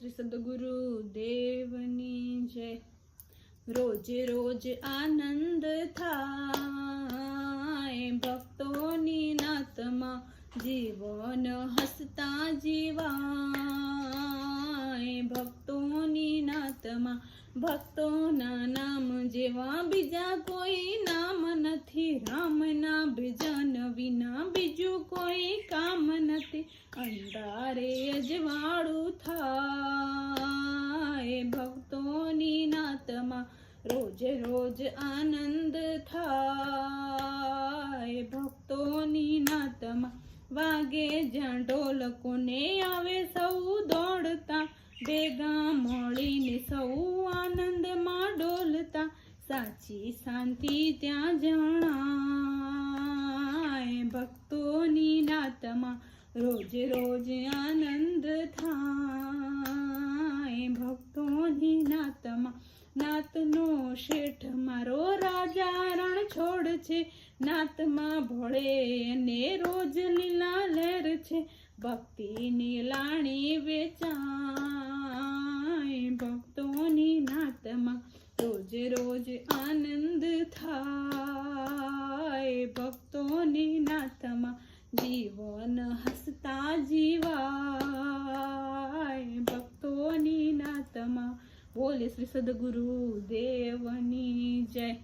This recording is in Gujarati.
શ્રી સદગુરુ દેવની જય. રોજ રોજ આનંદ થાય ભક્તોની નાતમાં જીવન હસતા જીવાય. ભક્તોની નાતમાં ભક્તોના નામ જેવા બીજા કોઈ નામ નથી. રામના ભજન વિના બીજું કોઈ કામ નથી. અંધારે અજવાળું થાય. રોજ રોજ આનંદ થાય. ભક્તોની નાતમાં વાગે જ્યાં ઢોલકોને આવે સૌ દોડતા. ભેગા મળીને સૌ આનંદમાં ડોલતા. સાચી શાંતિ ત્યાં જણાય. ભક્તોની નાતમાં રોજ રોજ આનંદ થાય. ભક્તોની નાતમાં નાતનો છે, નાતમાં ભળે અને રોજ લીલા લહેર છે. ભક્તિની લાણી વેચાય ભક્તોની નાતમાં. રોજ રોજ આનંદ થાય ભક્તોની નાતમાં. જીવન હસતા જીવાય ભક્તોની નાતમાં. બોલે શ્રી સદગુરુ દેવની જય.